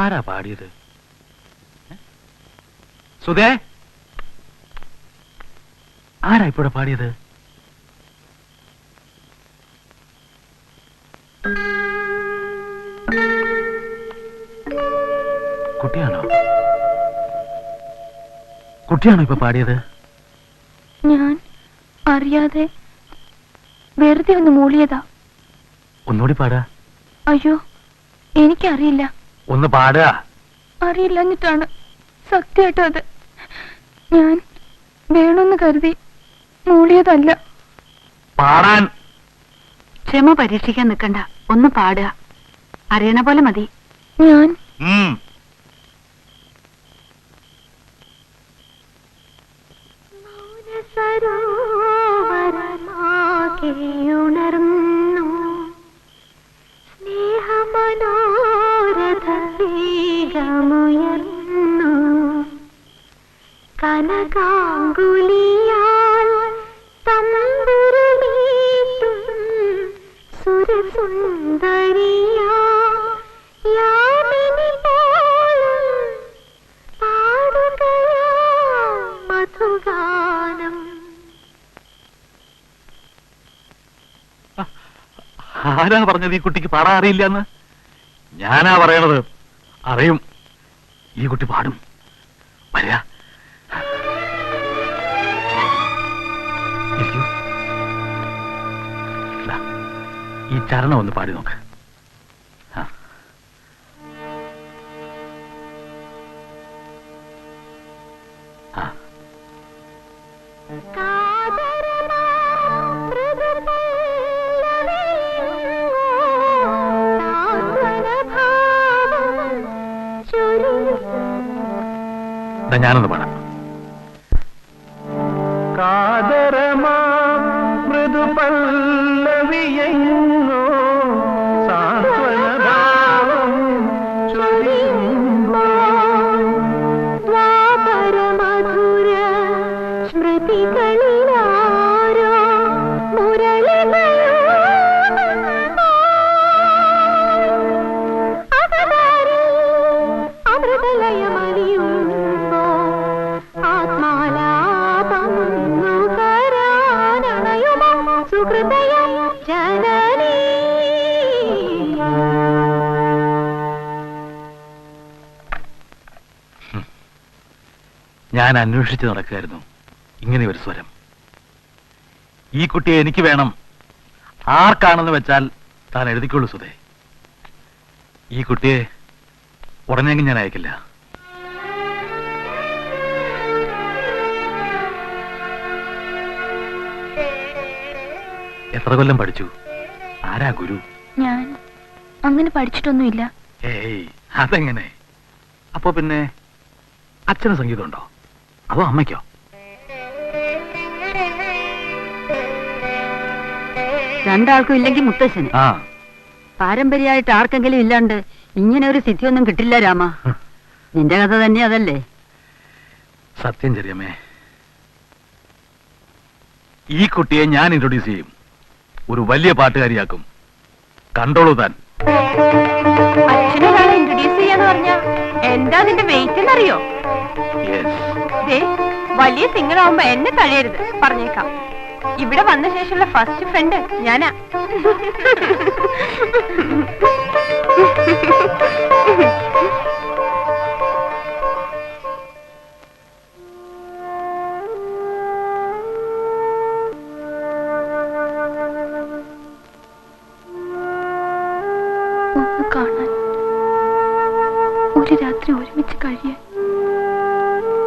ആരാ പാടിയത്? സുധേ? ആരാ ഇപ്പോടെ പാടിയത്? കുട്ടിയാണോ? കുട്ടിയാണോ ഇപ്പൊ പാടിയത്? ഞാൻ അറിയാതെ വെറുതെ ഒന്ന് മൂളിയതാ. ഒന്നുകൂടി പാടാ. അയ്യോ എനിക്കറിയില്ല. ഒന്ന് പാടുക. അറിയില്ലഞ്ഞിട്ടാണ്. സത്യമായിട്ടും അത്. ഞാൻ വേണമെന്ന് കരുതി മൂളിയതല്ല. പാടാൻ. ക്ഷമ പരീക്ഷിക്കാൻ നിൽക്കണ്ട. ഒന്ന് പാടുക. അറിയണ പോലെ മതി. ഞാൻ ഉം. സരോവരമാകെയുണർന്നു സ്നേഹമനോരഥവേഗമുയർന്നു കനകാങ്കുലിയാൽ തമ്പുരുമീട്ടും സുരസുന്ദരിയാ യാമിനി പോലും പാടുകയാ മധുഗാനം ആരാ പറഞ്ഞത് ഈ കുട്ടിക്ക് പാടാൻ അറിയില്ല എന്ന്? ഞാനാ പറയണത് അറിയും. ഈ കുട്ടി പാടും. വരിക. ഈ ചരണം ഒന്ന് പാടി നോക്ക്. ഞാനൊന്ന് പാടാം. കാതരമാ മൃദു ജനനീ ഞാൻ അന്വേഷിച്ച് നടക്കുകയായിരുന്നു. ഇങ്ങനെ ഒരു സ്വരം. ഈ കുട്ടിയെ എനിക്ക് വേണം. ആർക്കാണെന്ന് വെച്ചാൽ താൻ എഴുതിക്കോളൂ സുധേ. ഈ കുട്ടിയെ ഉടനെങ്കിൽ ഞാൻ അയക്കില്ല. എത്ര കൊല്ലം പഠിച്ചു? ആരാ ഗുരു? ഞാൻ. അങ്ങനെ പഠിച്ചിട്ടൊന്നുമില്ല. ഏയ് അതെങ്ങനെ? അപ്പോ പിന്നെ അച്ഛന് സംഗീതമുണ്ടോ? അതോ അമ്മയ്ക്കോ? രണ്ടാൾക്കും ഇല്ലെങ്കിൽ മുത്തശ്ശന്. ആ. പാരമ്പര്യമായിട്ട് ആർക്കെങ്കിലും ഇല്ലാണ്ട് ഇങ്ങനെ ഒരു സിദ്ധിയൊന്നും കിട്ടില്ല രാമ. നിന്റെ കഥ തന്നെ അതല്ലേ? സത്യം ചെറിയമ്മേ. ഈ കുട്ടിയെ ഞാൻ ഇൻട്രൊഡ്യൂസ് ചെയ്യും. ഒരു വലിയ പാട്ടുകാരിയാക്കും. കണ്ടോളൂ താൻ. അച്ഛനൊരാളെ ഇൻട്രൊഡ്യൂസ് ചെയ്യാന്ന് പറഞ്ഞ? എന്താ അതിന്റെ വെയിറ്റ് എന്നറിയോ? യെസ് ദേ വലിയ സിംഗർ ആവുമ്പോ എന്നെ തഴയരുത്. പറഞ്ഞേക്കാം. ഇവിടെ വന്ന ശേഷമുള്ള ഫസ്റ്റ് ഫ്രണ്ട് ഞാനാ. ഒരു രാത്രി ഒരുമിച്ച് കഴിയാൻ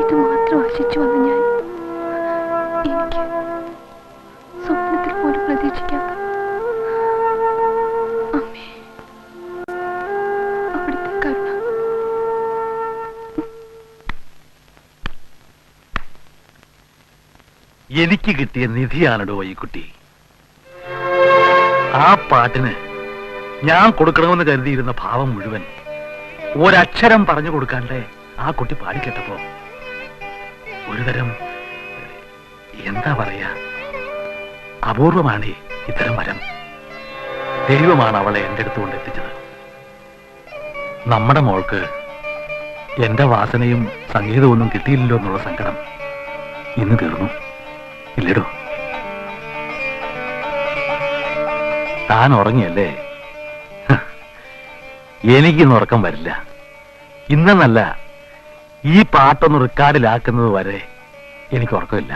ഇത് മാത്രം ആശിച്ചു വന്ന ഞാൻ. എനിക്ക് സ്വപ്നത്തിൽ പോലും കരുണ. എനിക്ക് കിട്ടിയ നിധിയാണടോ ഈ കുട്ടി. ആ പാട്ടിന് ഞാൻ കൊടുക്കണമെന്ന് കരുതിയിരുന്ന ഭാവം മുഴുവൻ ഒരക്ഷരം പറഞ്ഞു കൊടുക്കാണ്ടേ ആ കുട്ടി പാടിക്കെട്ടപ്പോ ഒരുതരം എന്താ പറയാ? അപൂർവമാണ് ഇത്തരം വരം. ദൈവമാണ് അവളെ എന്റെ അടുത്ത് കൊണ്ട് എത്തിച്ചത് നമ്മുടെ മോൾക്ക് എന്റെ വാസനയും സംഗീതവും ഒന്നും കിട്ടിയില്ലല്ലോ എന്നുള്ള സങ്കടം ഇന്ന് തീർന്നു. ഇല്ലടോ? താൻ ഉറങ്ങിയല്ലേ. എനിക്കിന്ന് ഉറക്കം വരില്ല. ഇന്നെന്നല്ല ഈ പാട്ടൊന്ന് റെക്കോർഡിലാക്കുന്നത് വരെ എനിക്ക് ഉറക്കമില്ല.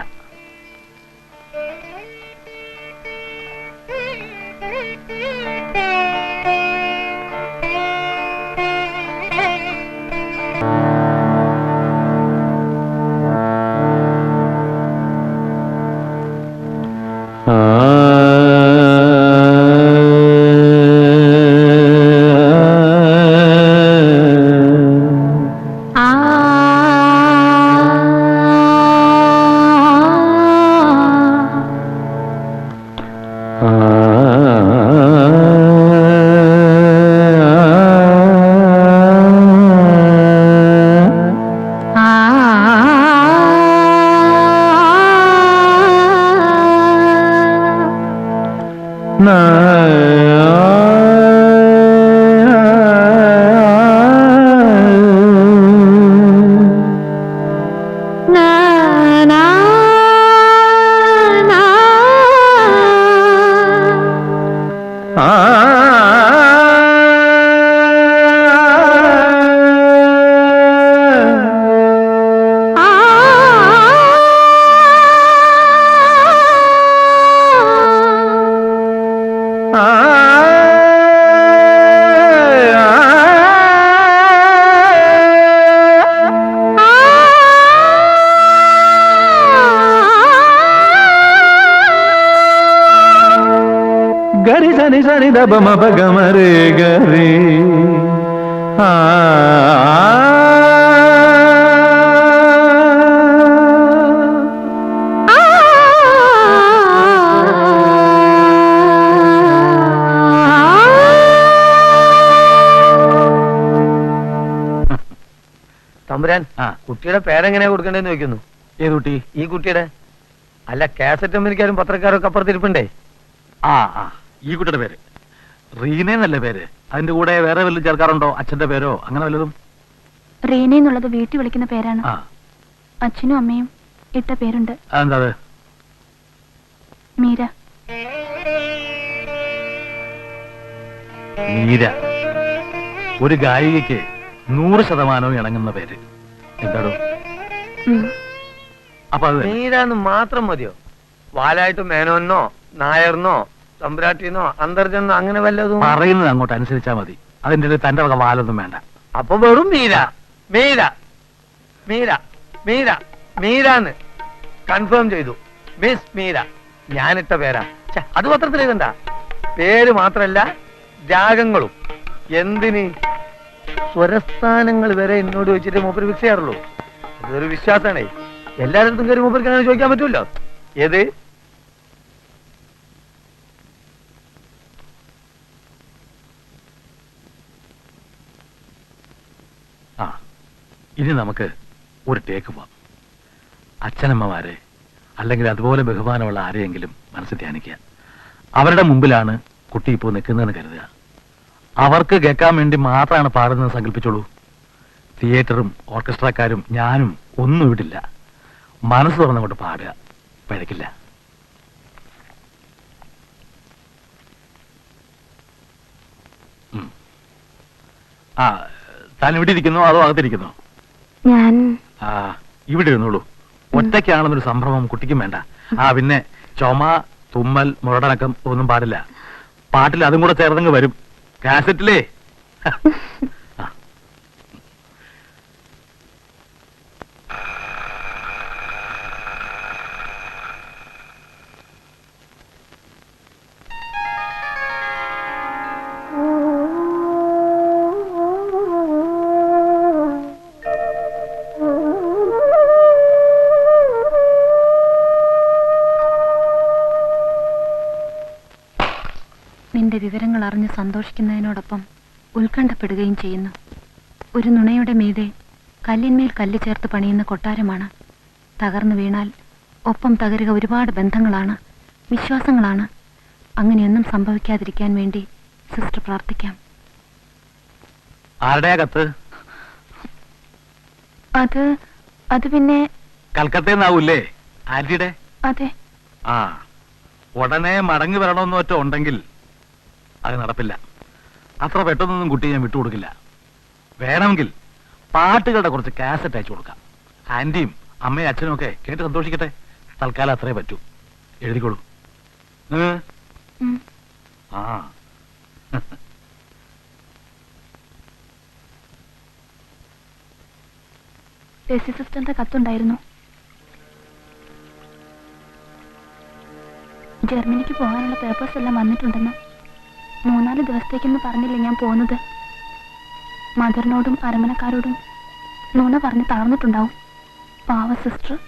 గరి సని సని దబ మబ గమరే గరి ఆ തമ്പുരാൻ ആ കുട്ടിയുടെ പേരെങ്ങനെയാ കൊടുക്കണ്ടേന്ന് ചോദിക്കുന്നു ഏത് കുട്ടി ഈ കുട്ടിയുടെ അല്ല കാസറ്റ് അമേരിക്കാരും പത്രക്കാരും ഒക്കെ അപ്പുറത്തിരിപ്പുണ്ടേ ആ ആ ഈ കുട്ടിയുടെ പേര്. റീന എന്നല്ല പേര്. അതിന്റെ കൂടെ വേറെ വല്ലതും ചേർക്കാറുണ്ടോ? അച്ഛന്റെ പേരോ? അങ്ങനെ വല്ലതും? റീന എന്നുള്ളത് വീട്ടിൽ വിളിക്കുന്ന പേരാണ്. ആ. അച്ഛനും അമ്മയും ഇട്ട പേരുണ്ട്. അതെന്താ അത്? മീര. മീര. ഒരു ഗായികയ്ക്ക് നൂറ് ശതമാനവും ഇണങ്ങുന്ന പേര്. എന്താടോ? ഉം. അപ്പൊ അത് തന്നെ. നീരാന്ന് മാത്രം മതിയോ? വാലായിട്ട് മേനോന്നോ നായർന്നോ? തമ്പുരാട്ടിന്നോ അന്തർജനോ അങ്ങനെ വല്ലതും? പറയുന്നത് അങ്ങോട്ട് അനുസരിച്ചാ മതി. അതിന്റെ തന്റെ വക വാലൊന്നും വേണ്ട. അപ്പൊ വെറും മീര. മീര. മീര. മീര. മീരാന്ന് കൺഫേം ചെയ്തു. മിസ് മീര. ഞാനിട്ട പേരാ. അത് പത്രത്തിൽ എഴുതണ്ട. പേര് മാത്രല്ല രാഗങ്ങളും. എന്തിന്? സ്വരസ്ഥാനങ്ങൾ വരെ എന്നോട് വെച്ചിട്ട് മൂപ്പര് ഫിക്സ് ചെയ്യാറുള്ളൂ. അതൊരു വിശ്വാസമാണേ. എല്ലായിടത്തും കയറി മൂപ്പർക്ക് അങ്ങനെ ചോദിക്കാൻ പറ്റൂല്ലോ. ഏത് ആ ഇനി നമുക്ക് ഒരു ടേക്ക് പോവാം. അച്ഛനമ്മമാരെ അല്ലെങ്കിൽ അതുപോലെ ബഹുമാനമുള്ള ആരെയെങ്കിലും മനസ്സിൽ ധ്യാനിക്കുക. അവരുടെ മുമ്പിലാണ് കുട്ടി ഇപ്പോൾ നിൽക്കുന്നതെന്ന് കരുതുക. അവർക്ക് കേൾക്കാൻ വേണ്ടി മാത്രമാണ് പാടുന്നത് സങ്കല്പിച്ചോളൂ. തിയേറ്ററും ഓർക്കസ്ട്രക്കാരും ഞാനും ഒന്നും ഇടില്ല മനസ്സ് തുറന്നുകൊണ്ട് പാടുക. പഴക്കില്ല. ആ താൻ ഇവിടെ ഇരിക്കുന്നോ അതോ അകത്തിരിക്കുന്നോ? ഞാൻ. ആ ഇവിടെ ഇരുന്നോളൂ. ഒറ്റയ്ക്കാണെന്നൊരു സംഭ്രമം കുട്ടിക്കും വേണ്ട. ആ പിന്നെ ചുമ തുമ്മൽ മുരടനക്കം ഒന്നും പാടില്ല. പാട്ടിൽ അതും കൂടെ ചേർന്നങ്ങ് വരും. കാസറ്റിലേ. ആ. വിവരങ്ങൾ അറിഞ്ഞ് സന്തോഷിക്കുന്നതിനോടൊപ്പം ഉത്കണ്ഠപ്പെടുകയും ചെയ്യുന്നു. ഒരു നുണയുടെ മീതെ കല്ലിന്മേൽ കല്ല് ചേർത്ത് പണിയുന്ന കൊട്ടാരമാണ്. തകർന്നു വീണാൽ ഒപ്പം തകരുക ഒരുപാട് ബന്ധങ്ങളാണ് വിശ്വാസങ്ങളാണ്. അങ്ങനെയൊന്നും സംഭവിക്കാതിരിക്കാൻ വേണ്ടി സിസ്റ്റർ പ്രാർത്ഥിക്കാം. കത്ത്? അത് അത് പിന്നെ കൽക്കത്തന്നാവൂല്ലേ ആന്റിയുടെ അതെ. ആ. ഉടനെ മടങ്ങി വരണമെന്നൊറ്റ ഉണ്ടെങ്കിൽ അത് നടപ്പില്ല. അത്ര പെട്ടെന്നൊന്നും കുട്ടിയെ ഞാൻ വിട്ടുകൊടുക്കില്ല. വേണമെങ്കിൽ പാട്ടുകളുടെ കുറച്ച് കാസറ്റ് അയച്ചു കൊടുക്കാം. ആന്റിയും അമ്മയും അച്ഛനും ഒക്കെ കേട്ട് സന്തോഷിക്കട്ടെ. തൽക്കാലം അത്രേ പറ്റൂ. എഴുതിക്കോളൂ. ആ. സിസ്റ്ററിന്റെ കത്തുണ്ടായിരുന്നു. ജർമ്മനിക്ക് പോകാനുള്ള പേപ്പേഴ്സ് എല്ലാം വന്നിട്ടുണ്ടെന്ന്. മൂന്നാൽ ദിവസത്തേക്കെന്ന് പറഞ്ഞില്ല ഞാൻ പോകുന്നത് മദറിനോടും അരമനക്കാരോടും നുണ പറഞ്ഞ് തളർന്നിട്ടുണ്ടാവും. പാവ സിസ്റ്റർ.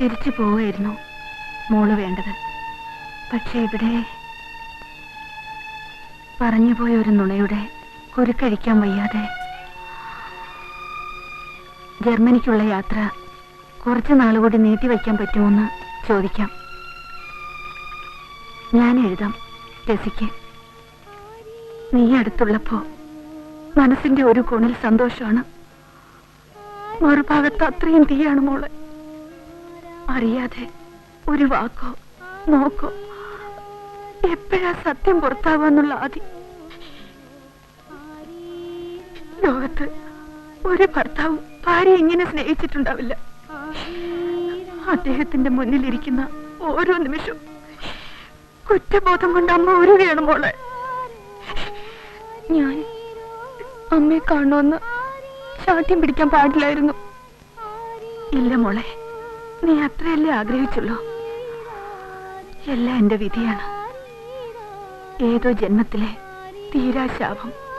തിരിച്ചു പോവുമായിരുന്നു മോൾ വേണ്ടത്. പക്ഷേ ഇവിടെ പറഞ്ഞു പോയ ഒരു നുണയുടെ കുരുക്കഴിക്കാൻ വയ്യാതെ ജർമ്മനിക്കുള്ള യാത്ര കുറച്ച് നാളുകൂടി നീട്ടിവെക്കാൻ പറ്റുമോന്ന് ചോദിക്കാം. ഞാൻ എഴുതാം രസിക്ക്. നീ അടുത്തുള്ളപ്പോ മനസ്സിന്റെ ഒരു കോണിൽ സന്തോഷമാണ്. മറുഭാഗത്ത് അത്രയും തീയാണ് മോളെ. അറിയാതെ ഒരു വാക്കോ നോക്കോ. എപ്പോഴാ സത്യം പുറത്താവാന്നുള്ള ആദി. ലോകത്ത് ഒരു ഭർത്താവും ഭാര്യ ഇങ്ങനെ സ്നേഹിച്ചിട്ടുണ്ടാവില്ല. അദ്ദേഹത്തിന്റെ മുന്നിലിരിക്കുന്ന ഓരോ നിമിഷവും കുറ്റബോധം കൊണ്ട് അമ്മ ഒരുകയാണ് മോളെ. ഞാൻ അമ്മയെ കാണുമെന്ന് ശാഠ്യം പിടിക്കാൻ പാടില്ലായിരുന്നു. ഇല്ല മോളെ നീ അത്രയല്ലേ ആഗ്രഹിച്ചുള്ളൂ. എല്ലാം എന്റെ വിധിയാണ്. ഏതോ ജന്മത്തിലെ തീരാശാപം.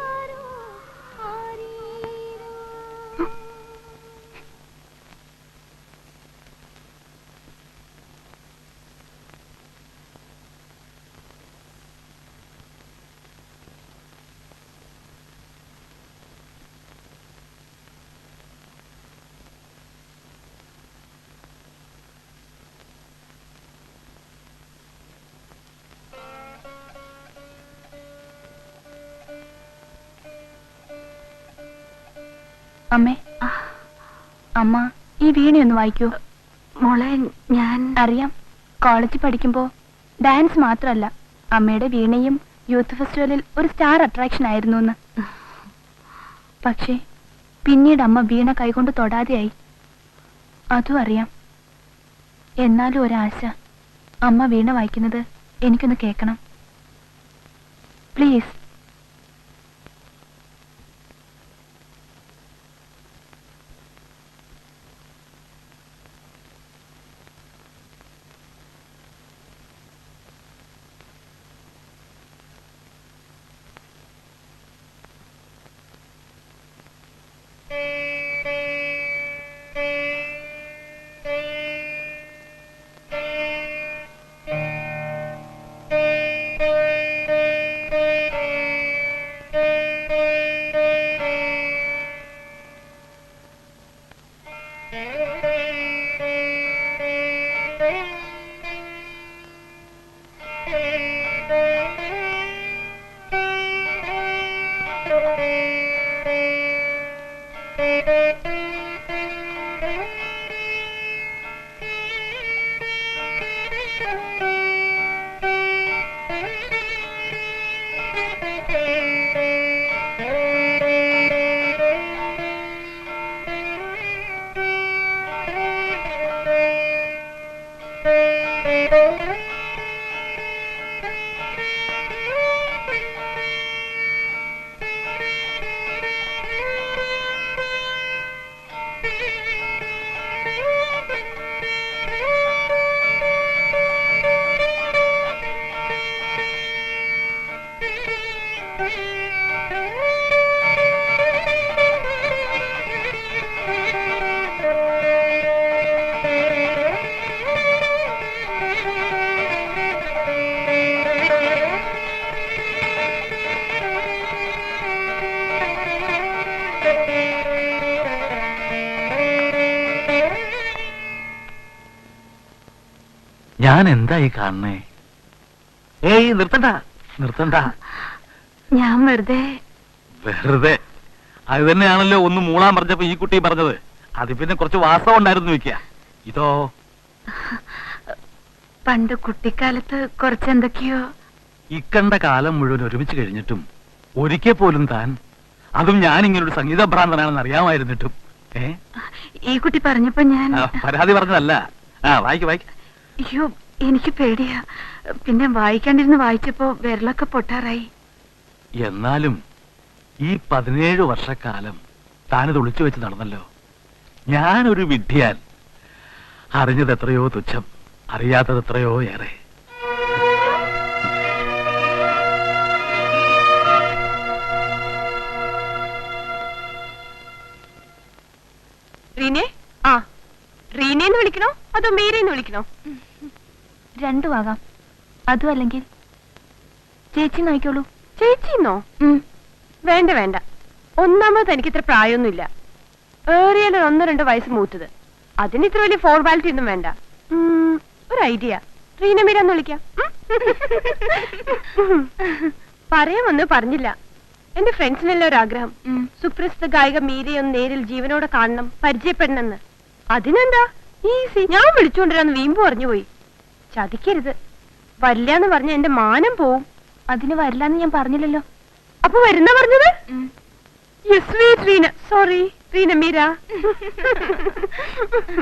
അമ്മേ. അമ്മ ഈ വീണയൊന്ന് വായിക്കൂ. മോളെ ഞാൻ അറിയാം. കോളേജിൽ പഠിക്കുമ്പോൾ ഡാൻസ് മാത്രമല്ല അമ്മയുടെ വീണയും യൂത്ത് ഫെസ്റ്റിവലിൽ ഒരു സ്റ്റാർ അട്രാക്ഷൻ ആയിരുന്നു എന്ന്. പക്ഷേ പിന്നീട് അമ്മ വീണ കൈകൊണ്ട് തൊടാതെയായി. അതും അറിയാം. എന്നാലും ഒരാശ അമ്മ വീണ വായിക്കുന്നത് എനിക്കൊന്ന് കേൾക്കണം. പ്ലീസ്. ഞാൻ എന്തായി കാണണേ ഏയ് നിർത്തണ്ട നിർത്തണ്ട. ഞാൻ വെറുതെ വെറുതെ? അത് തന്നെയാണല്ലോ ഒന്ന് മൂളാൻ പറഞ്ഞപ്പോ ഈ കുട്ടി പറഞ്ഞത്. അത് പിന്നെ കുറച്ച് വാസം ഉണ്ടായിരുന്നു വെക്ക ഇതോ? പണ്ട് കുട്ടിക്കാലത്ത് കുറച്ച് എന്തൊക്കെയോ ഇക്കണ്ട കാലം മുഴുവൻ ഒരുമിച്ച് കഴിഞ്ഞിട്ടും ഒരിക്കൽ പോലും താൻ അതും ഞാൻ ഇങ്ങനൊരു സംഗീത ഭ്രാന്തനാണെന്ന് അറിയാമായിരുന്നിട്ടും. ഏ? ഈ കുട്ടി പറഞ്ഞപ്പോ ഞാൻ പരാതി പറഞ്ഞതല്ല. ആ വായിക്ക വായിക്ക. അയ്യോ എനിക്ക് പേടിയാ. പിന്നെ വായിക്കാണ്ടിരുന്ന് വായിച്ചപ്പോ വിരലൊക്കെ പൊട്ടാറായി. എന്നാലും ഈ പതിനേഴ് വർഷക്കാലം താനത് ഒളിച്ചു വെച്ച് നടന്നല്ലോ. ഞാനൊരു വിദ്യാൻ അറിഞ്ഞത് എത്രയോ തുച്ഛം. അറിയാത്തത് എത്രയോ ഏറെ. റീനെ? ആ. റീനേന്ന് വിളിക്കണോ? അതോ മീരേന്ന് വിളിക്കണോ? രണ്ടും ആകാം അതും അല്ലെങ്കിൽ ചേച്ചി നോക്കിക്കോളൂ ചേച്ചിന്നോ? വേണ്ട വേണ്ട. ഒന്നാമത് എനിക്ക് ഇത്ര പ്രായമൊന്നുമില്ല. ഏറിയാൽ ഒന്നോ രണ്ടോ വയസ്സ് മൂത്തത്. അതിന് ഇത്ര വലിയ ഫോർമാലിറ്റി ഒന്നും വേണ്ട. ഒരു ഐഡിയ റീനമീരാന്ന് വിളിക്കാം? പറയാമെന്ന് പറഞ്ഞില്ല. എന്റെ ഫ്രണ്ട്സിനെല്ലാം ഒരു ആഗ്രഹം സുപ്രസിദ്ധ ഗായിക മീരയെ ഒന്ന് നേരിൽ ജീവനോടെ കാണണം പരിചയപ്പെടണമെന്ന്. അതിനെന്താ? ഈസി ഞാൻ വിളിച്ചുകൊണ്ടിരാന്ന് വീമ്പ് പറഞ്ഞു പോയി ചതിക്കരുത്. വരില്ലാന്ന് പറഞ്ഞ എന്റെ മാനം പോവും. അതിന് വരില്ലാന്ന് ഞാൻ പറഞ്ഞില്ലല്ലോ. അപ്പൊ വരുന്ന പറഞ്ഞത്? സോറി റീന മീര.